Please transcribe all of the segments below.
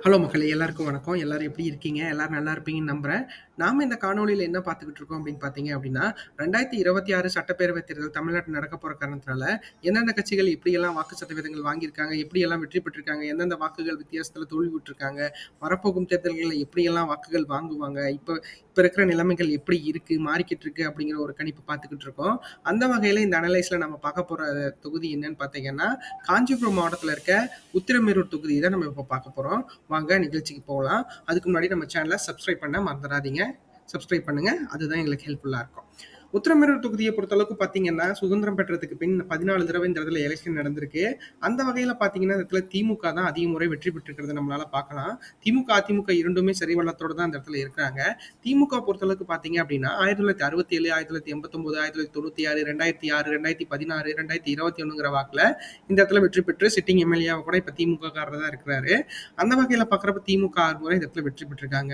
Hello மக்களே! எல்லாருக்கும் வணக்கம். எல்லாரும் எப்படி இருக்கீங்க? எல்லாரும் நல்லா இருப்பீங்கன்னு நம்புறேன். நாம இந்த காணொளியில என்ன பார்த்துக்கிட்டு இருக்கோம் அப்படின்னு பார்த்தீங்க அப்படின்னா, 2026 சட்டப்பேரவைத் தேர்தல் தமிழ்நாட்டில் நடக்க போற காரணத்தினால, எந்தெந்த கட்சிகள் எப்படியெல்லாம் வாக்கு சதவீதங்கள் வாங்கியிருக்காங்க, எப்படியெல்லாம் வெற்றி பெற்றிருக்காங்க, எந்தெந்த வாக்குகள் வித்தியாசத்துல விட்டுருக்காங்க வரப்போகும் தேர்தல்களில் எப்படியெல்லாம் வாக்குகள் வாங்குவாங்க, இப்போ இப்ப இருக்கிற நிலைமைகள் எப்படி இருக்கு, மாறிக்கிட்டு இருக்கு அப்படிங்கிற ஒரு கணிப்பு பார்த்துக்கிட்டு இருக்கோம். அந்த வகையில இந்த அனலைஸ்ல நம்ம பார்க்க போற தொகுதி என்னன்னு பார்த்தீங்கன்னா, காஞ்சிபுரம் மாவட்டத்துல இருக்க உத்திரமேரூர் தொகுதி தான் நம்ம இப்போ பார்க்க போறோம். வாங்க நிகழ்ச்சிக்கு போகலாம். அதுக்கு முன்னாடி நம்ம சேனலை சப்ஸ்கிரைப் பண்ண மறந்துடாதீங்க. சப்ஸ்கிரைப் பண்ணுங்க. அதுதான் எங்களுக்கு ஹெல்ப்ஃபுல்லாக இருக்கும். உத்தரமேரூர் தொகுதியை பொறுத்தளவுக்கு பார்த்தீங்கன்னா, சுதந்திரம் பெற்றதுக்கு பின் 14 தடவை இந்த இடத்துல எலெக்ஷன் நடந்திருக்கு. அந்த வகையில் பார்த்தீங்கன்னா, இந்த இடத்துல திமுக தான் அதிக முறை வெற்றி பெற்றிருக்கிறது நம்மளால பார்க்கலாம். திமுக, அதிமுக இரண்டுமே சரிவளத்தோட தான் இந்த இடத்துல இருக்கிறாங்க. திமுக பொறுத்தளவுக்கு பார்த்தீங்க அப்படின்னா, 1967, 1989, 1996, 2006, 2016, 2021ங்கிற வாக்குல இந்த இடத்துல வெற்றி பெற்று சிட்டிங் எம்எல்ஏவாக கூட இப்ப திமுககாரர் தான் இருக்கிறாரு. அந்த வகையில பார்க்குறப்ப திமுக ஆறு முறை இந்த இடத்துல வெற்றி பெற்றிருக்காங்க.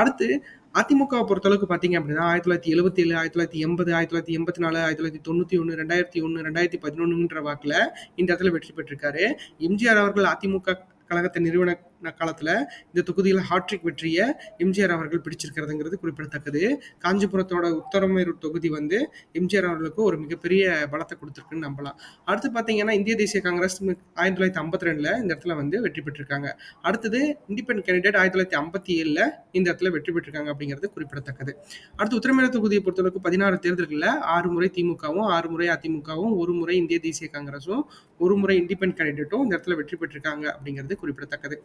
அடுத்து அதிமுகவை பொறுத்தளவுக்கு பார்த்தீங்க அப்படின்னா ஆயிரத்தி தொள்ளாயிரத்தி எழுபத்தி ஏழு ஆயிரத்தி தொள்ளாயிரத்தி எண்பது ஆயிரத்தி தொள்ளாயிரத்தி எண்பத்தி நாலு ஆயிரத்தி தொள்ளாயிரத்தி தொண்ணூற்றி ஒன்று ரெண்டாயிரத்தி ஒன்று ரெண்டாயிரத்தி பதினொன்றுன்ற வாக்கில் இந்த இடத்துல வெற்றி பெற்றிருக்காரு. எம்ஜிஆர் அவர்கள் அதிமுக கழகத்தை நிறுவன காலத்துல இந்த தொகுதியில் ஹாட்ரிக் வெற்றியை எம்ஜிஆர் அவர்கள் பிடிச்சிருக்கிறதுங்கிறது குறிப்பிடத்தக்கது. காஞ்சிபுரத்தோட உத்தரமேரூர் தொகுதி வந்து எம்ஜிஆர் அவர்களுக்கு ஒரு மிகப்பெரிய பலத்தை கொடுத்துருக்குன்னு நம்பலாம். அடுத்து பார்த்தீங்கன்னா, இந்திய தேசிய காங்கிரஸ் 1952ல இந்த இடத்துல வந்து வெற்றி பெற்றிருக்காங்க. அடுத்தது இண்டிபெண்ட் கேண்டிடேட் 1957ல இந்த இடத்துல வெற்றி பெற்றிருக்காங்க அப்படிங்கிறது குறிப்பிடத்தக்கது. அடுத்து உத்தரமேரூர் தொகுதியை பொறுத்தளவுக்கு பதினாறு தேர்தல்களில் ஆறு முறை திமுகவும், ஆறு முறை அதிமுகவும், ஒரு முறை இந்திய தேசிய காங்கிரஸும், ஒரு முறை இண்டிபெண்ட் கேண்டிடேட்டும் இந்த இடத்துல வெற்றி பெற்றிருக்காங்க அப்படிங்கிறது குறிப்பிடத்தக்கது.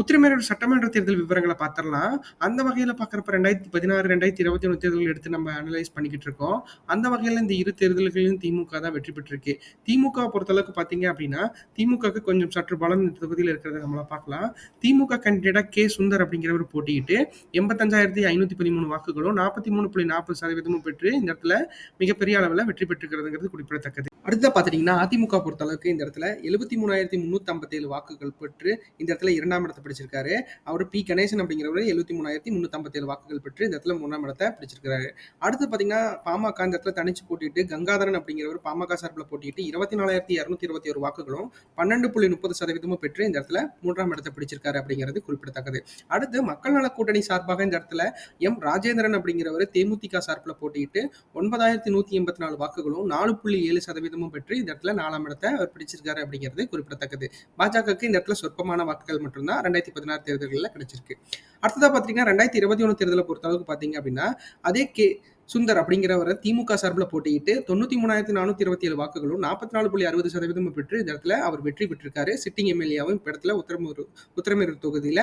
உத்திரமேரூர் சட்டமன்ற தேர்தல் விவரங்களை பார்த்துடலாம் அந்த வகையில் பார்க்குறப்ப 2016, 2021 தேர்தல்கள் எடுத்து நம்ம அனலைஸ் பண்ணிக்கிட்டு இருக்கோம். அந்த வகையில் இந்த இரு தேர்தல்களிலும் திமுக தான் வெற்றி பெற்றிருக்கு. திமுக பொறுத்தளவுக்கு பார்த்தீங்க அப்படின்னா, திமுகவுக்கு கொஞ்சம் சற்று பலம் இந்த தொகுதியில் இருக்கிறத நம்மள பார்க்கலாம். திமுக கேண்டிடேட்டாக கே. சுந்தர் அப்படிங்கிறவர் போட்டியிட்டு 85,513 வாக்குகளும், 43.40% பெற்று இந்த இடத்துல மிகப்பெரிய அளவில் வெற்றி பெற்றிருக்கிறதுங்கிறது குறிப்பிடத்தக்கது. அடுத்து பார்த்தீங்கன்னா அதிமுக பொறுத்த அளவுக்கு இந்த இடத்துல 73,357 வாக்குகள் பெற்று இந்த இடத்துல இரண்டாம் இடத்தை பிடிச்சிருக்காரு. அவர் பி. கணேசன் அப்படிங்கிறவரு 73,357 வாக்குகள் பெற்று இந்த இடத்துல மூணாம் இடத்தை பிடிச்சிருக்காரு. அடுத்து பார்த்தீங்கன்னா, பாமக இந்த இடத்துல தனிச்சு போட்டிட்டு கங்காதரன் அப்படிங்கிறவர் பாமக சார்பில் போட்டிகிட்டு இருபத்தி நாலாயிரத்தி இரநூத்தி இருபத்தி ஒரு வாக்குகளும், 12.30% பெற்று இந்த இடத்துல மூன்றாம் இடத்தை பிடிச்சிருக்காரு அப்படிங்கிறது குறிப்பிடத்தக்கது. அடுத்து மக்கள் நல கூட்டணி சார்பாக இந்த இடத்துல எம். ராஜேந்திரன் அப்படிங்கிறவர் தேமுதிக சார்புல போட்டியிட்டு 9,184 வாக்குகளும், நாலு புள்ளி ஏழு சதவீதம் 4.7% பெற்று இந்த இடத்துல நாலாம் இடத்தை அவர் பிடிச்சிருக்காரு அப்படிங்கிறது குறிப்பிடத்தக்கது. பாஜகவுக்கு இந்த இடத்துல சொற்பமான வாக்குகள் மட்டும்தான் ரெண்டாயிரத்தி பதினாறு தேர்தல்களில் கிடைச்சிருக்கு. அடுத்ததா பார்த்தீங்கன்னா, 2021 தேர்தல பொறுத்தளவுக்கு பார்த்தீங்க அப்படின்னா, அதே கே. சுந்தர் அப்படிங்கிறவரை திமுக சார்பில் போட்டியிட்டு 93,427 வாக்குகளும், 44.60% பெற்று இந்த இடத்துல அவர் வெற்றி பெற்றிருக்காரு. சிட்டிங் எம்எல்ஏவும் இப்போ இடத்துல உத்தரமூர் உத்திரமேரூர் தொகுதியில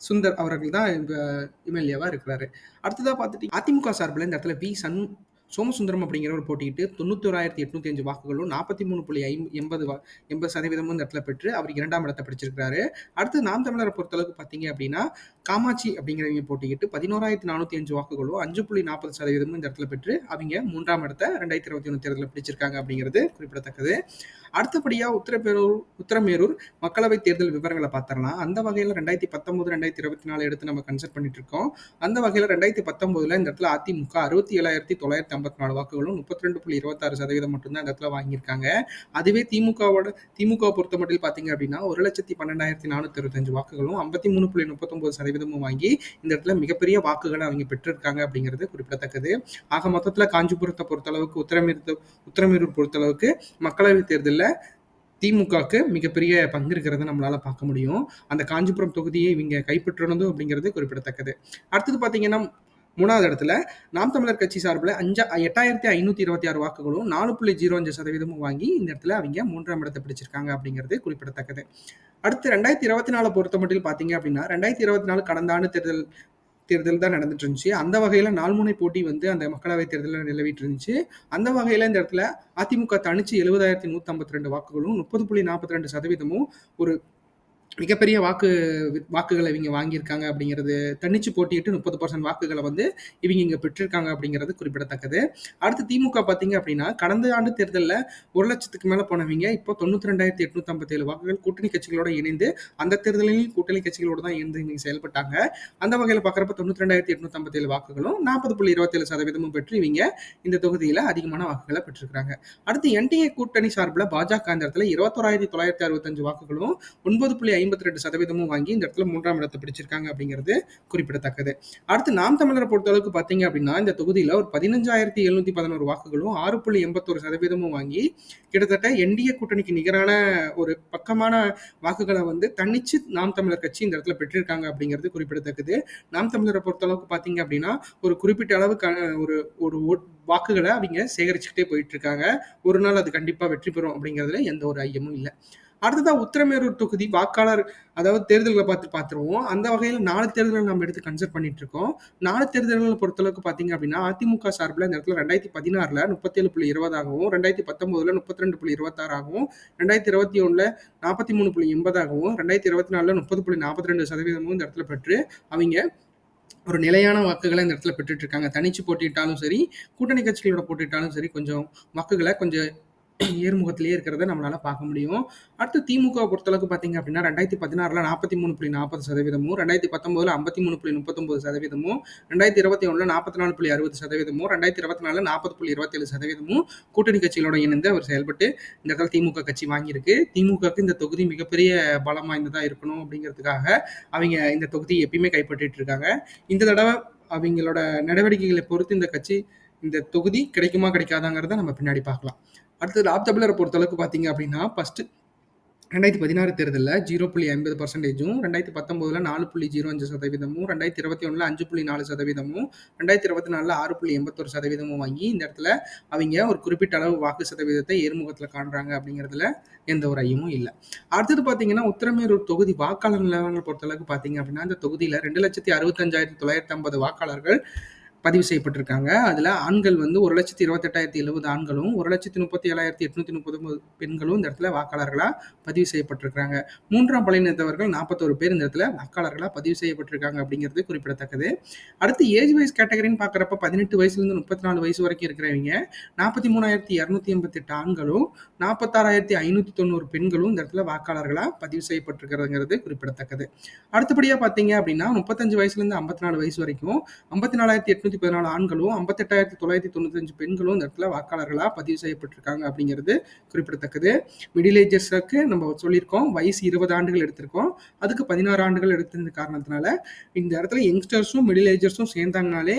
சுந்தர் அவர்கள் தான் எம்எல்ஏவா இருக்கிறாரு. அடுத்ததா பார்த்துட்டு அதிமுக சார்பில் இந்த இடத்துல வி. சண் சோமசுந்தரம் அப்படிங்கிற அப்படிங்கிறவர் போட்டியிட்டு தொண்ணூத்தோராயிரத்தி எட்நூத்தி அஞ்சு வாக்குகளும் நாற்பத்தி மூணு புள்ளி ஐம் எண்பது எண்பது சதவீதமும் இந்த இடத்துல பெற்று அவர் இரண்டாம் இடத்தை பிடிச்சிருக்கிறாரு. அடுத்து நாம் தமிழரை பொறுத்தளவுக்கு பார்த்தீங்க அப்படின்னா காமாட்சி அப்படிங்கிறவங்க போட்டியிட்டு பதினோராயிரத்தி நானூற்றி அஞ்சு வாக்குகளும் அஞ்சு புள்ளி நாற்பது சதவீதமும் இந்த இடத்துல பெற்று அவங்க மூன்றாம் இடத்த ரெண்டாயிரத்தி இருபத்தி ஒன்று தேர்தலில் பிடிச்சிருக்காங்க அப்படிங்கிறது குறிப்பிடத்தக்கது. அடுத்தபடியாக உத்தரமேரூர் உத்தரமேரூர் மக்களவை தேர்தல் விவரங்களை பார்த்துடலாம். அந்த வகையில் ரெண்டாயிரத்தி பத்தொம்போது ரெண்டாயிரத்தி இருபத்தி நாலு எடுத்து நம்ம கன்சல்ட் பண்ணிட்டு இருக்கோம். அந்த வகையில் ரெண்டாயிரத்தி பத்தொம்போதுல இந்த இடத்துல அதிமுக அறுபத்தி ஏழாயிரத்தி தொள்ளாயிரத்தி ஐம்பத்தி நாலு வாக்குகளும் முப்பத்தி ரெண்டு புள்ளி இருபத்தாறு சதவீதம் மட்டும்தான் இந்த இடத்துல வாங்கியிருக்காங்க. அதுவே திமுகவோட திமுக பொறுத்த மட்டும் பார்த்தீங்க அப்படின்னா ஒரு லட்சத்தி பன்னெண்டாயிரத்தி நானூற்றி இருபத்தஞ்சு வாக்குகளும் ஐம்பத்தி மூணு புள்ளி முப்பத்தொம்பது சதவீதம் விதமும் வாங்கி இந்த இடத்துல மிகப்பெரிய வாக்குகளை அவங்க பெற்றிருக்காங்க அப்படிங்கிறது குறிப்பிடத்தக்கது. ஆக மொத்தத்தில் காஞ்சிபுரத்தை பொறுத்தளவுக்கு உத்திரமேரூர் உத்தரமீரூர் பொறுத்தளவுக்கு மக்களவைத் தேர்தலில் திமுகவுக்கு மிகப்பெரிய பங்கு இருக்கிறத நம்மளால பார்க்க முடியும். அந்த காஞ்சிபுரம் தொகுதியை இவங்க கைப்பற்றணும் அப்படிங்கிறது குறிப்பிடத்தக்கது. அடுத்தது பார்த்தீங்கன்னா, மூணாவது இடத்துல நாம் தமிழர் கட்சி சார்புல அஞ்ச 8,526 வாக்குகளும், நாலு புள்ளி ஜீரோ அஞ்சு சதவீதமும் வாங்கி இந்த இடத்துல அவங்க மூன்றாம் இடத்தை பிடிச்சிருக்காங்க அப்படிங்கிறது குறிப்பிடத்தக்கது. அடுத்து ரெண்டாயிரத்தி இருபத்தி நாலு பொறுத்த மட்டும் பார்த்தீங்க அப்படின்னா ரெண்டாயிரத்தி இருபத்தி நாலு கடந்த ஆண்டு தேர்தல் தேர்தல் தான் நடந்துட்டு இருந்துச்சு. அந்த வகையில் நால்முனை போட்டி வந்து அந்த மக்களவை தேர்தலில் நிலவிட்டு இருந்துச்சு. அந்த வகையில் இந்த இடத்துல அதிமுக தனிச்சு எழுபதாயிரத்தி நூற்றி ஐம்பத்தி ரெண்டு வாக்குகளும் முப்பது புள்ளி நாற்பத்தி ரெண்டு சதவீதமும் ஒரு மிகப்பெரிய வாக்கு வாக்குகளை இவங்க வாங்கியிருக்காங்க அப்படிங்கிறது தன்னிச்சு போட்டியிட்டு முப்பது பர்சன்ட் வாக்குகளை வந்து இவங்க இங்கே பெற்றிருக்காங்க அப்படிங்கிறது குறிப்பிடத்தக்கது. அடுத்து திமுக பார்த்தீங்க அப்படின்னா, கடந்த ஆண்டு தேர்தலில் ஒரு லட்சத்துக்கு மேலே போனவங்க இப்போ 92,857 வாக்குகள் கூட்டணி கட்சிகளோட இணைந்து அந்த தேர்தலிலும் கூட்டணி கட்சிகளோட தான் இணைந்து இவங்க செயல்பட்டாங்க. அந்த வகையில் பார்க்குறப்ப 92,857 வாக்குகளும், நாற்பது புள்ளி இருபத்தேழு சதவீதமும் பெற்று இவங்க இந்த தொகுதியில் அதிகமான வாக்குகளை பெற்றிருக்காங்க. அடுத்து என்டிஏ கூட்டணி சார்பில் பாஜக இந்த இடத்துல 21,965 வாக்குகளும், ஒன்பது புள்ளி ஐம்பத்தி ரெண்டு சதவீதமும் வாங்கி இந்த இடத்துல மூன்றாம் இடத்தை பிடிச்சிருக்காங்க அப்படிங்கிறது குறிப்பிடத்தக்கது. அடுத்து நாம் தமிழரை பொறுத்தளவுக்கு பார்த்தீங்க அப்படின்னா இந்த தொகுதியில் ஒரு பதினஞ்சாயிரத்தி எழுநூத்தி பதினோரு வாக்குகளும் ஆறு புள்ளி எண்பத்தோரு சதவீதமும் வாங்கி கிட்டத்தட்ட என்டிஏ கூட்டணிக்கு நிகரான ஒரு பக்கமான வாக்குகளை வந்து தன்னிச்சு நாம் தமிழர் கட்சி இந்த இடத்துல பெற்றிருக்காங்க அப்படிங்கிறது குறிப்பிடத்தக்கது. நாம் தமிழரை பொறுத்தளவுக்கு பார்த்தீங்க அப்படின்னா ஒரு குறிப்பிட்ட அளவு ஒரு ஒரு வாக்குகளை அவங்க சேகரிச்சுக்கிட்டே போயிட்டு இருக்காங்க. ஒரு நாள் அது கண்டிப்பாக வெற்றி பெறும் அப்படிங்கிறதுல எந்த ஒரு ஐயமும் இல்லை. அடுத்ததாக உத்தரமேரூர் தொகுதி வாக்காளர் அதாவது தேர்தல்களை பார்த்து பார்த்துருவோம். அந்த வகையில் நாலு தேர்தல்கள் நம்ம எடுத்து கன்சிடர் பண்ணிட்டு இருக்கோம். நாலு தேர்தல்களை பொறுத்தளவுக்கு பார்த்தீங்க அப்படின்னா அதிமுக சார்பில் இந்த இடத்துல ரெண்டாயிரத்தி பதினாறில் முப்பத்தேழு புள்ளி இருபதாகவும் ரெண்டாயிரத்தி பத்தொம்போதில் முப்பத்தி ரெண்டு புள்ளி இருபத்தாறாகவும் ரெண்டாயிரத்தி இருபத்தி ஒன்றில் நாற்பத்தி மூணு புள்ளி எண்பதாகவும் ரெண்டாயிரத்தி இருபத்தி நாலில் முப்பது புள்ளி நாற்பத்தி ரெண்டு சதவீதமும் இந்த இடத்துல பெற்று அவங்க ஒரு நிலையான வாக்குகளை இந்த இடத்துல பெற்றுட்டு இருக்காங்க. தனிச்சு போட்டிட்டாலும் சரி கூட்டணி கட்சிகளோட போட்டிட்டாலும் சரி கொஞ்சம் வாக்குகளை கொஞ்சம் ஏறுமுகத்திலேயே இருக்கிறத நம்மளால பார்க்க முடியும். அடுத்து திமுக பொறுத்தளவுக்கு பார்த்தீங்க அப்படின்னா ரெண்டாயிரத்தி பதினாறுல நாற்பத்தி மூணு புள்ளி நாற்பது சதவீதமும் ரெண்டாயிரத்தி பத்தொன்பதுல ஐம்பத்தி மூணு புள்ளி முப்பத்தொன்பது சதவீதமும் ரெண்டாயிரத்தி இருபத்தி ஒன்றுல நாற்பத்தி நாலு புள்ளி அறுபது சதவீதமும் ரெண்டாயிரத்தி இருபத்தி நாலு நாற்பது புள்ளி இருபத்தேழு சதவீதமும் கூட்டணி கட்சிகளோட இணைந்து அவர் செயல்பட்டு இந்த இடத்துல திமுக கட்சி வாங்கியிருக்கு. திமுகக்கு இந்த தொகுதி மிகப்பெரிய பலம் வாய்ந்ததா இருக்கணும் அப்படிங்கிறதுக்காக அவங்க இந்த தொகுதி எப்பயுமே கைப்பற்றிட்டு இருக்காங்க. இந்த தடவை அவங்களோட நடவடிக்கைகளை பொறுத்து இந்த கட்சி இந்த தொகுதி கிடைக்குமா கிடைக்காதாங்கிறத நம்ம பின்னாடி பார்க்கலாம். அடுத்தது லாப் தமிழரை பொறுத்தளவுக்கு பார்த்தீங்க அப்படின்னா ஃபஸ்ட்டு ரெண்டாயிரத்தி பதினாறு தேர்தலில் ஜீரோ புள்ளி ஐம்பது பர்சன்டேஜும் ரெண்டாயிரத்தி பத்தொம்போதில் நாலு புள்ளி ஜீரோ அஞ்சு சதவீதமும் ரெண்டாயிரத்தி இருபத்தி ஒன்றில் அஞ்சு புள்ளி நாலு சதவீதமும் ரெண்டாயிரத்தி இருபத்தி நாலில் ஆறு புள்ளி எண்பத்தொரு சதவீதமும் வாங்கி இந்த இடத்துல அவங்க ஒரு குறிப்பிட்ட அளவு வாக்கு சதவீதத்தை ஏறுமுகத்தில் காண்றாங்க அப்படிங்கிறதுல எந்த ஒரு ஐயமும் இல்லை. அடுத்தது பார்த்தீங்கன்னா உத்தரமேரூர் தொகுதி வாக்காளர் நிலவரங்கள் பொறுத்தளவுக்கு பார்த்தீங்க அப்படின்னா இந்த தொகுதியில் ரெண்டு லட்சத்தி அறுபத்தஞ்சாயிரத்தி தொள்ளாயிரத்தி ஐம்பது வாக்காளர்கள் பதிவு செய்யப்பட்டிருக்காங்க. அதில் ஆண்கள் வந்து ஒரு லட்சத்தி இருபத்தெட்டாயிரத்தி எழுபது ஆண்களும் ஒரு லட்சத்தி முப்பத்தி ஏழாயிரத்தி எட்நூத்தி முப்பது பெண்களும் இந்த இடத்துல வாக்காளர்களாக பதிவு செய்யப்பட்டிருக்கிறாங்க. மூன்றாம் பழையினத்தவர்கள் நாற்பத்தோரு பேர் இந்த இடத்துல வாக்காளர்களாக பதிவு செய்யப்பட்டிருக்காங்க அப்படிங்கிறது குறிப்பிடத்தக்கது. அடுத்து ஏஜ் வைஸ் கேட்டகரின்னு பார்க்குறப்ப பதினெட்டு வயசுலேருந்து முப்பத்தி நாலு வயசு வரைக்கும் இருக்கிறவங்க நாற்பத்தி மூணாயிரத்தி இரநூத்தி எண்பத்தி எட்டு ஆண்களும் நாற்பத்தாறாயிரத்தி ஐநூற்றி தொண்ணூறு பெண்களும் இந்த இடத்துல வாக்காளர்களாக பதிவு செய்யப்பட்டிருக்கிறதுங்கிறது குறிப்பிடத்தக்கது. அடுத்தபடியாக பார்த்தீங்க அப்படின்னா முப்பத்தஞ்சு வயசுலேருந்து ஐம்பத்தி நாலு வயசு வரைக்கும் ஐம்பத்தி நாலாயிரத்தி எட்நூத்தி எட்நூத்தி பதினாலு ஆண்களும் ஐம்பத்தெட்டாயிரத்தி தொள்ளாயிரத்தி தொண்ணூத்தஞ்சு பெண்களும் இந்த இடத்துல வாக்காளர்களாக பதிவு செய்யப்பட்டிருக்காங்க அப்படிங்கிறது குறிப்பிடத்தக்கது. மிடில் ஏஜஸ்க்கு நம்ம சொல்லியிருக்கோம் வயசு இருபது ஆண்டுகள் எடுத்திருக்கோம். அதுக்கு பதினாறு ஆண்டுகள் எடுத்திருந்த காரணத்தினால இந்த இடத்துல யங்ஸ்டர்ஸும் மிடில் ஏஜர்ஸும் சேர்ந்தாங்கனாலே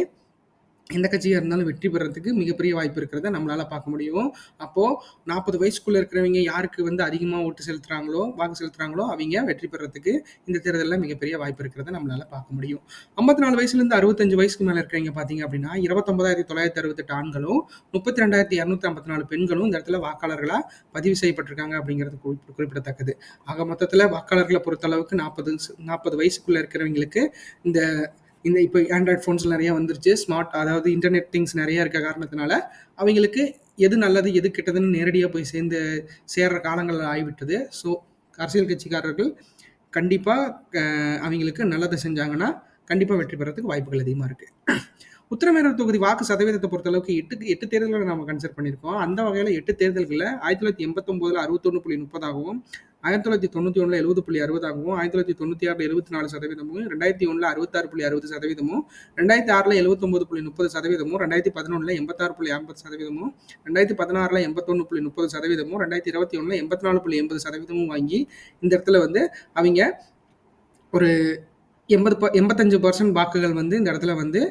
எந்த கட்சியாக இருந்தாலும் வெற்றி பெறதுக்கு மிகப்பெரிய வாய்ப்பு இருக்கிறத நம்மளால் பார்க்க முடியும். அப்போது நாற்பது வயசுக்குள்ளே இருக்கிறவங்க யாருக்கு வந்து அதிகமாக ஓட்டு செலுத்துகிறாங்களோ வாக்கு செலுத்துகிறாங்களோ அவங்க வெற்றி பெறதுக்கு இந்த தேர்தலில் மிகப்பெரிய வாய்ப்பு இருக்கிறத நம்மளால் பார்க்க முடியும். ஐம்பத்தி நாலு வயசுலேருந்து அறுபத்தஞ்சு வயசுக்கு மேலே இருக்கிறவங்க பார்த்தீங்க அப்படின்னா இருபத்தொம்பதாயிரத்தி தொள்ளாயிரத்தி அறுபத்தெட்டு ஆண்களும் முப்பத்தி ரெண்டாயிரத்தி இரநூத்தி ஐம்பத்தி நாலு பெண்களும் இந்த இடத்துல வாக்காளர்களாக பதிவு செய்யப்பட்டிருக்காங்க அப்படிங்கிறது குறிப்பிடத்தக்கது. ஆக மொத்தத்தில் வாக்காளர்களை பொறுத்தளவுக்கு நாற்பது நாற்பது வயசுக்குள்ளே இருக்கிறவங்களுக்கு இந்த இந்த இப்போ ஆண்ட்ராய்ட் ஃபோன்ஸ் நிறையா வந்துருச்சு. ஸ்மார்ட் அதாவது இன்டர்நெட் திங்ஸ் நிறையா இருக்க காரணத்தினால அவங்களுக்கு எது நல்லது எது கெட்டதுன்னு நேரடியாக போய் சேர்ந்து சேர்கிற காலங்கள் ஆகிவிட்டது. ஸோ அரசியல் கட்சிக்காரர்கள் கண்டிப்பாக அவங்களுக்கு நல்லதை செஞ்சாங்கன்னா கண்டிப்பாக வெற்றி பெறதுக்கு வாய்ப்புகள் அதிகமாக இருக்குது உத்தரமேரூர் தொகுதி வாக்கு சதவீதத்தை பொறுத்தளவுக்கு எட்டு எட்டு தேர்தல்களை நம்ம கன்சிடர் பண்ணியிருக்கோம். அந்த வகையில் எட்டு தேர்தல்களில் ஆயிரத்தி தொள்ளாயிரத்தி எண்பத்தொம்போதில் அறுபத்தொன்று புள்ளி முப்பதாகவும் ஆயிரத்தி தொள்ளாயிரத்தி தொண்ணூற்றி ஒன்றில் எழுபது புள்ளி அறுபதாகவும் ஆயிரத்தி தொள்ளாயிரத்தி தொண்ணூற்றி ஆறில் எழுபத்தி நாலு சதவீதமும் ரெண்டாயிரத்தி ஒன்றில் அறுபத்தாறு புள்ளி அறுபது சதவீதமும் ரெண்டாயிரத்தி ஆறில் எழுபத்தொம்பது புள்ளி முப்பது சதவீதமும் ரெண்டாயிரத்தி பதினொன்றில் எண்பத்தாறு புள்ளி ஐம்பது சதவீதமும் ரெண்டாயிரத்தி பதினாறில் எண்பத்தொன்று புள்ளி முப்பது சதவீதமும் ரெண்டாயிரத்தி இருபத்தி ஒன்றில் எண்பத்தி நாலு புள்ளி எண்பது சதவீதமும் வாங்கி இந்த இடத்துல வந்து அவங்க ஒரு எண்பது எண்பத்தஞ்சு பர்சன்ட் வாக்குகள் வந்து இந்த இடத்துல வந்து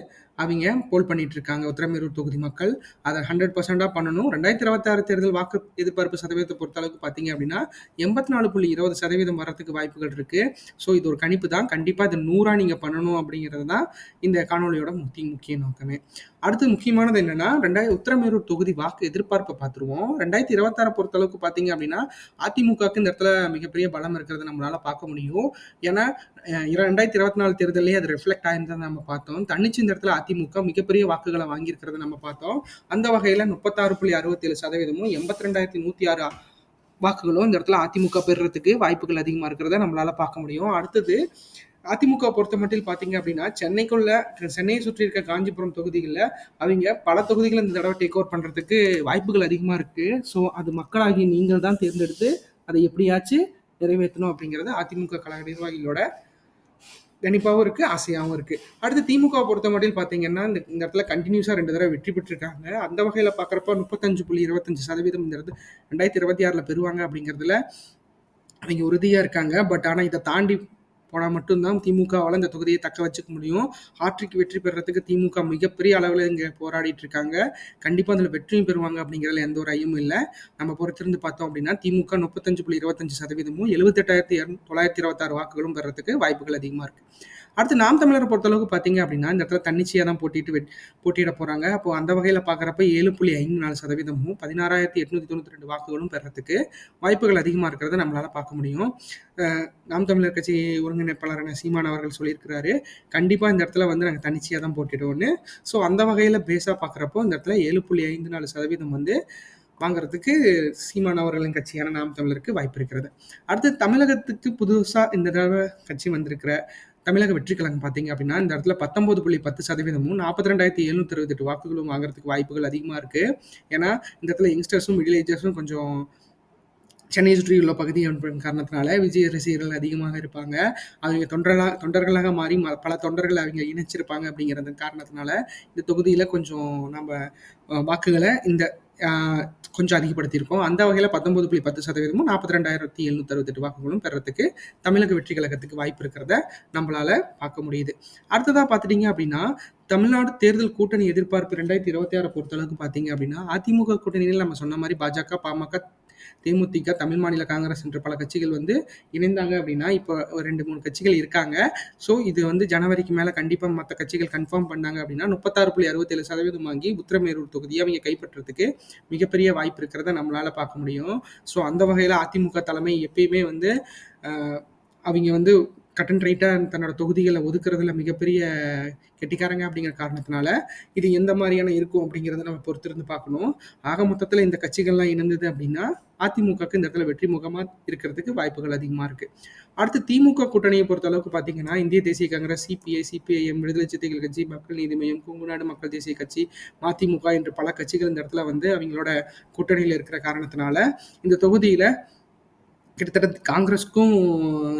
அவங்க போல் பண்ணிட்டு இருக்காங்க உத்தரமேரூர் தொகுதி மக்கள். அதை ஹண்ட்ரட் பர்சன்டா பண்ணணும். ரெண்டாயிரத்தி இருபத்தாறு தேர்தல் வாக்கு எதிர்பார்ப்பு சதவீதத்தை பொறுத்த அளவுக்கு பார்த்தீங்க அப்படின்னா எண்பத்தி நாலு புள்ளி இருபது சதவீதம் வரத்துக்கு வாய்ப்புகள் இருக்கு. ஸோ இது ஒரு கணிப்பு தான். கண்டிப்பாக இது நூறா நீங்க பண்ணணும் அப்படிங்கிறது தான் இந்த காணொலியோட முக்கிய முக்கிய நோக்கமே. அடுத்து முக்கியமானது என்னன்னா ரெண்டாயிரம் உத்தரமேரூர் தொகுதி வாக்கு எதிர்பார்ப்பை பார்த்துருவோம். ரெண்டாயிரத்தி இருபத்தாறு பொறுத்த அளவுக்கு பார்த்தீங்க அப்படின்னா அதிமுகவுக்கு இந்த இடத்துல மிகப்பெரிய பலம் இருக்கிறத நம்மளால பார்க்க முடியும். ஏன்னா ரெண்டாயிரத்தி இருபத்தி நாலு தேர்தலே அது ரிஃப்ளெக்ட் ஆயிருந்ததை நம்ம பார்த்தோம். தன்னிச்சு இந்த இடத்துல அதிமுக மிகப்பெரிய வாக்குகளை வாங்கியிருக்கிறத நம்ம பார்த்தோம். அந்த வகையில் முப்பத்தாறு புள்ளி அறுபத்தேழு சதவீதமும் எண்பத்தி ரெண்டாயிரத்தி நூற்றி ஆறு வாக்குகளும் இந்த இடத்துல அதிமுக பெறுறதுக்கு வாய்ப்புகள் அதிகமாக இருக்கிறத நம்மளால பார்க்க முடியும். அடுத்தது அதிமுக பொறுத்த மட்டும் பார்த்தீங்க அப்படின்னா சென்னைக்குள்ள சென்னையை சுற்றி இருக்க காஞ்சிபுரம் தொகுதிகளில் அவங்க பல தொகுதிகளை இந்த தடவை டேக் ஓவர் பண்ணுறதுக்கு வாய்ப்புகள் அதிகமாக இருக்குது ஸோ அது மக்களாகி நீங்கள் தான் தேர்ந்தெடுத்து அதை எப்படியாச்சும் நிறைவேற்றணும் அப்படிங்கிறது அதிமுக கழக நிர்வாகிகளோட கணிப்பாகவும் இருக்குது ஆசையாகவும் இருக்குது அடுத்து திமுக பொறுத்த மட்டும் பார்த்தீங்கன்னா இந்த இந்த இடத்துல கண்டினியூஸாக ரெண்டு தடவை வெற்றி பெற்றிருக்காங்க. அந்த வகையில் பார்க்குறப்ப முப்பத்தஞ்சு புள்ளி இருபத்தஞ்சு சதவீதம் இந்த ரெண்டாயிரத்தி இருபத்தி ஆறில் பெறுவாங்க அப்படிங்கிறதுல அவங்க உறுதியாக இருக்காங்க. பட் ஆனால் இதை தாண்டி போனால் மட்டும்தான் திமுகவால் இந்த தொகுதியை தக்க வச்சுக்க முடியும். ஹாட்ரிக் வெற்றி பெறுறதுக்கு திமுக மிகப்பெரிய அளவில் இங்கே போராடிட்டு இருக்காங்க. கண்டிப்பாக அதில் வெற்றியும் பெறுவாங்க அப்படிங்கிறதுல எந்த ஒரு ஐயமும் இல்லை நம்ம பொறுத்திருந்து பார்த்தோம் அப்படின்னா, திமுக 35.25% 78,926 வாக்குகளும் பெறதுக்கு வாய்ப்புகள் அதிகமாக இருக்குது அடுத்து நாம் தமிழரை பொறுத்தளவுக்கு பார்த்தீங்க அப்படின்னா, இந்த இடத்துல தன்னிச்சையாக தான் போட்டிட்டு போட்டியிட போகிறாங்க அப்போ அந்த வகையில் பார்க்குறப்ப 7.54% 16,892 வாக்குகளும் பெறத்துக்கு வாய்ப்புகள் அதிகமாக இருக்கிறத நம்மளால் பார்க்க முடியும். நாம் தமிழர் கட்சி ஒருங்கிணைப்பாளரான சீமான் அவர்கள் சொல்லியிருக்கிறாரு. கண்டிப்பாக இந்த இடத்துல வந்து நாங்கள் தன்னிச்சையாக தான் போட்டிடுவோன்னு ஸோ அந்த வகையில் பேஸாக பார்க்குறப்போ இந்த இடத்துல 7.54% வந்து வாங்குறதுக்கு சீமான் அவர்களின் கட்சியான நாம் தமிழருக்கு வாய்ப்பு இருக்கிறது. அடுத்து தமிழகத்துக்கு புதுசாக இந்த தடவை கட்சி வந்திருக்கிற தமிழக வெற்றி கழகம் பார்த்தீங்க அப்படின்னா, இந்த இடத்துல 19.10%மும் 42,768 வாக்குகளும் வாங்குறதுக்கு வாய்ப்புகள் அதிகமாக இருக்கு. ஏன்னா, இந்த இடத்துல யங்ஸ்டர்ஸும், மிடில் ஏஜர்ஸும் கொஞ்சம் சென்னையை சுற்றியுள்ள பகுதி காரணத்தினால விஜய் ரசிகர்கள் அதிகமாக இருப்பாங்க. அவங்க தொண்டர்களாக தொண்டர்களாக மாறி ம பல தொண்டர்கள் அவங்க இணைச்சிருப்பாங்க அப்படிங்கிறது காரணத்தினால, இந்த தொகுதியில் கொஞ்சம் நம்ம வாக்குகளை இந்த கொஞ்சம் அதிகப்படுத்தியிருக்கோம். அந்த வகையில் பத்தொன்பது புள்ளி பத்து சதவீதமும் நாற்பத்தி ரெண்டாயிரத்தி எழுநூத்தி அறுபத்தெட்டு வாக்குகளும் பெறத்துக்கு தமிழக வெற்றி கழகத்துக்கு வாய்ப்பு இருக்கிறத நம்மளால பார்க்க முடியுது. அடுத்ததாக பார்த்துட்டீங்க அப்படின்னா, தமிழ்நாடு தேர்தல் கூட்டணி எதிர்பார்ப்பு 2026 பொறுத்தளவுக்கு பார்த்தீங்க அப்படின்னா, அதிமுக கூட்டணியில் நம்ம சொன்ன மாதிரி பாஜக, பாமக, தேமுதிக, தமிழ் மாநில காங்கிரஸ் என்ற பல கட்சிகள் வந்து இணைந்தாங்க அப்படின்னா, இப்போ ரெண்டு மூணு கட்சிகள் இருக்காங்க. ஸோ இது வந்து ஜனவரிக்கு மேலே கண்டிப்பாக மற்ற கட்சிகள் கன்ஃபார்ம் பண்ணாங்க அப்படின்னா, 36.67% வாங்கி உத்திரமேரூர் தொகுதியை அவங்க கைப்பற்றுறதுக்கு மிகப்பெரிய வாய்ப்பு இருக்கிறத நம்மளால் பார்க்க முடியும். ஸோ அந்த வகையில் அதிமுக தலைமை எப்பயுமே வந்து அவங்க வந்து கட் அண்ட் ரைட்டாக தன்னோட தொகுதிகளை ஒதுக்குறதுல மிகப்பெரிய கெட்டிக்காரங்க அப்படிங்கிற காரணத்தினால, இது எந்த மாதிரியான இருக்கும் அப்படிங்கிறத நம்ம பொறுத்திருந்து பார்க்கணும். ஆக மொத்தத்தில் இந்த கட்சிகள்லாம் இணைந்தது அப்படின்னா, அதிமுகக்கு இந்த இடத்துல வெற்றி முகமாக இருக்கிறதுக்கு வாய்ப்புகள் அதிகமாக இருக்குது அடுத்து திமுக கூட்டணியை பொறுத்த அளவுக்கு பார்த்தீங்கன்னா, இந்திய தேசிய காங்கிரஸ், சிபிஐ, சிபிஐஎம், விடுதலை சிறுத்தைகள் கட்சி, மக்கள் நீதி மையம் கொங்குநாடு மக்கள் தேசிய கட்சி, மதிமுக என்று பல கட்சிகள் இந்த இடத்துல வந்து அவங்களோட கூட்டணியில் இருக்கிற காரணத்தினால, இந்த தொகுதியில் கிட்டத்தட்ட காங்கிரஸ்க்கும்,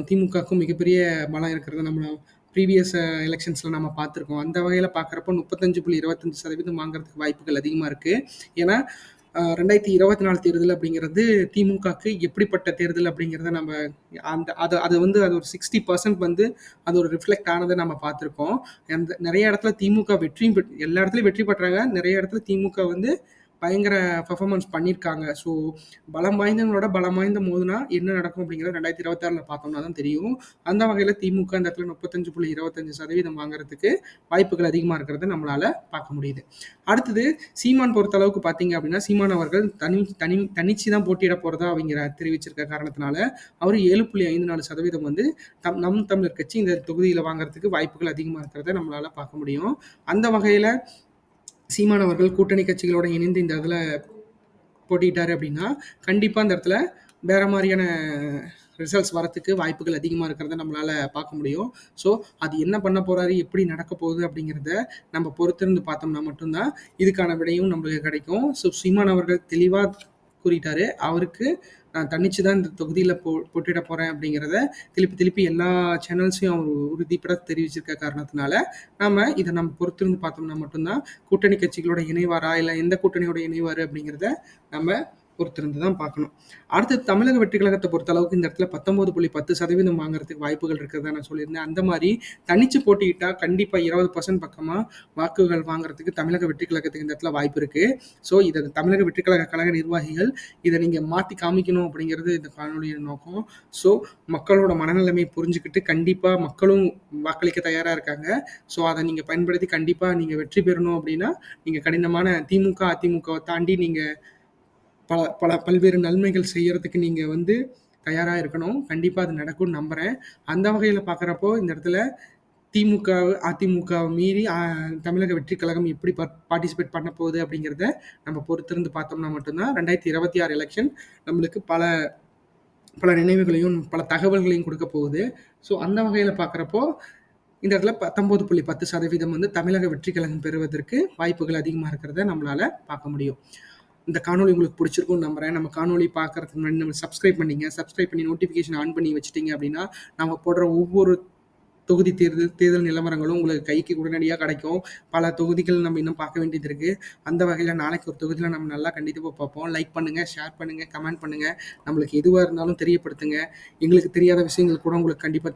திமுகக்கும் மிகப்பெரிய பலம் இருக்கிறத நம்ம ப்ரீவியஸ் எலெக்ஷன்ஸில் நம்ம பார்த்துருக்கோம். அந்த வகையில் பார்க்குறப்போ 35.25% வாங்குறதுக்கு வாய்ப்புகள் அதிகமாக இருக்குது ஏன்னா, அ 2024 தேர்தல் அப்படிங்கிறது திமுகக்கு எப்படிப்பட்ட தேர்தல் அப்படிங்கிறத நம்ம அந்த அதை அது வந்து அது ஒரு 60% வந்து அது ஒரு ரிஃப்ளெக்ட் ஆனதை நம்ம பார்த்துருக்கோம். அந்த நிறைய இடத்துல திமுக வெற்றியும் எல்லா இடத்துலையும் வெற்றி பெற்றாங்க. நிறைய இடத்துல திமுக வந்து பயங்கர பெர்ஃபார்மன்ஸ் பண்ணியிருக்காங்க. ஸோ பலம் வாய்ந்தவங்களோட பலம் வாய்ந்த மோதுனா என்ன நடக்கும் அப்படிங்கிறத 2026ல பார்த்தோம்னா தான் தெரியும். அந்த வகையில் திமுக இந்த இடத்துல 35.25% வாங்குறதுக்கு வாய்ப்புகள் அதிகமாக இருக்கிறத நம்மளால் பார்க்க முடியுது. அடுத்தது சீமான் பொறுத்தளவுக்கு பார்த்தீங்க அப்படின்னா, சீமான் அவர்கள் தனி தனி தனிச்சு தான் போட்டியிட போகிறதா அப்படிங்கிற தெரிவிச்சிருக்க காரணத்தினால, அவரு 7.54% வந்து தம் நம் தமிழர் கட்சி இந்த தொகுதியில் வாங்குறதுக்கு வாய்ப்புகள் அதிகமாக இருக்கிறத நம்மளால் பார்க்க முடியும். அந்த வகையில் சீமான் அவர்கள் கூட்டணி கட்சிகளோட இணைந்து இந்த இடத்துல போட்டிட்டாரு அப்படின்னா, கண்டிப்பா அந்த இடத்துல வேற மாதிரியான ரிசல்ட்ஸ் வரத்துக்கு வாய்ப்புகள் அதிகமாக இருக்கிறத நம்மளால் பார்க்க முடியும். ஸோ அது என்ன பண்ண போகிறாரு எப்படி நடக்க போகுது அப்படிங்கிறத நம்ம பொறுத்திருந்து பார்த்தோம்னா மட்டும்தான் இதுக்கான விடையும் நம்மளுக்கு கிடைக்கும். ஸோ சீமான் அவர்கள் தெளிவாக கூறிட்டாரு. அவருக்கு நான் தனிச்சு தான் இந்த தொகுதியில் போ போட்டிட போகிறேன் அப்படிங்கிறத திருப்பி திருப்பி எல்லா சேனல்ஸையும் அவர் உறுதிப்பட தெரிவிச்சிருக்க காரணத்தினால, நாம இதை நம்ம பொறுத்திருந்து பார்த்தோம்னா மட்டும்தான் கூட்டணி கட்சிகளோட இணைவாரா, இல்லை எந்த கூட்டணியோட இணைவார் அப்படிங்கிறத நம்ம பொறுத்திருந்து தான் பார்க்கணும். அடுத்து தமிழக வெற்றி கழகத்தை பொறுத்த அளவுக்கு இந்த இடத்துல 19.10% வாங்குறதுக்கு வாய்ப்புகள் இருக்கிறதா நான் சொல்லியிருந்தேன். அந்த மாதிரி தனிச்சு போட்டிக்கிட்டால் கண்டிப்பாக இருபது பர்சன்ட் பக்கமாக வாக்குகள் வாங்குறதுக்கு தமிழக வெற்றி கழகத்துக்கு இந்த இடத்துல வாய்ப்பு இருக்கு. ஸோ இதை தமிழக வெற்றி கழக கழக நிர்வாகிகள் இதை நீங்கள் மாற்றி காமிக்கணும் அப்படிங்கிறது இந்த காணொலியின் நோக்கம். ஸோ மக்களோட மனநிலைமையை புரிஞ்சுக்கிட்டு கண்டிப்பாக மக்களும் வாக்களிக்க தயாராக இருக்காங்க. ஸோ அதை நீங்கள் பயன்படுத்தி கண்டிப்பாக நீங்கள் வெற்றி பெறணும் அப்படின்னா, நீங்கள் கடினமான திமுக, அதிமுகவை தாண்டி நீங்கள் பல பல பல்வேறு நன்மைகள் செய்யறதுக்கு நீங்க வந்து தயாராக இருக்கணும். கண்டிப்பாக அது நடக்கும்னு நம்புகிறேன் அந்த வகையில் பார்க்குறப்போ இந்த இடத்துல திமுக, அதிமுகவை மீறி தமிழக வெற்றி கழகம் எப்படி ப பார்ட்டிசிபேட் பண்ண போகுது அப்படிங்கிறத நம்ம பொறுத்திருந்து பார்த்தோம்னா மட்டும்தான் ரெண்டாயிரத்தி இருபத்தி ஆறு எலக்ஷன் நம்மளுக்கு பல பல நினைவுகளையும், பல தகவல்களையும் கொடுக்க போகுது. ஸோ அந்த வகையில் பார்க்குறப்போ, இந்த இடத்துல 19.10% வந்து தமிழக வெற்றி கழகம் பெறுவதற்கு வாய்ப்புகள் அதிகமாக இருக்கிறத நம்மளால் பார்க்க முடியும். இந்த காணொலி உங்களுக்கு பிடிச்சிருக்கும்னு நம்புறேன். நம்ம காணொலி பார்க்கறதுக்கு முன்னாடி நம்ம சப்ஸ்கிரைப் பண்ணிங்க. சப்ஸ்கிரைப் பண்ணி நோட்டிஃபிகேஷன் ஆன் பண்ணி வச்சிட்டீங்க அப்படின்னா, நம்ம போடுற ஒவ்வொரு தொகுதி தேர்தல் தேர்தல் நிலவரங்களும் உங்களுக்கு கைக்கு உடனடியாக கிடைக்கும். பல தொகுதிகள் நம்ம இன்னும் பார்க்க வேண்டியது இருக்குது அந்த வகையில் நாளைக்கு ஒரு தொகுதியில் நம்ம நல்லா கண்டிப்பாக பார்ப்போம். லைக் பண்ணுங்கள் ஷேர் பண்ணுங்கள் கமெண்ட் பண்ணுங்கள் நம்மளுக்கு எதுவாக இருந்தாலும் தெரியப்படுத்துங்க. எங்களுக்கு தெரியாத விஷயங்கள் கூட உங்களுக்கு கண்டிப்பாக தெரியும்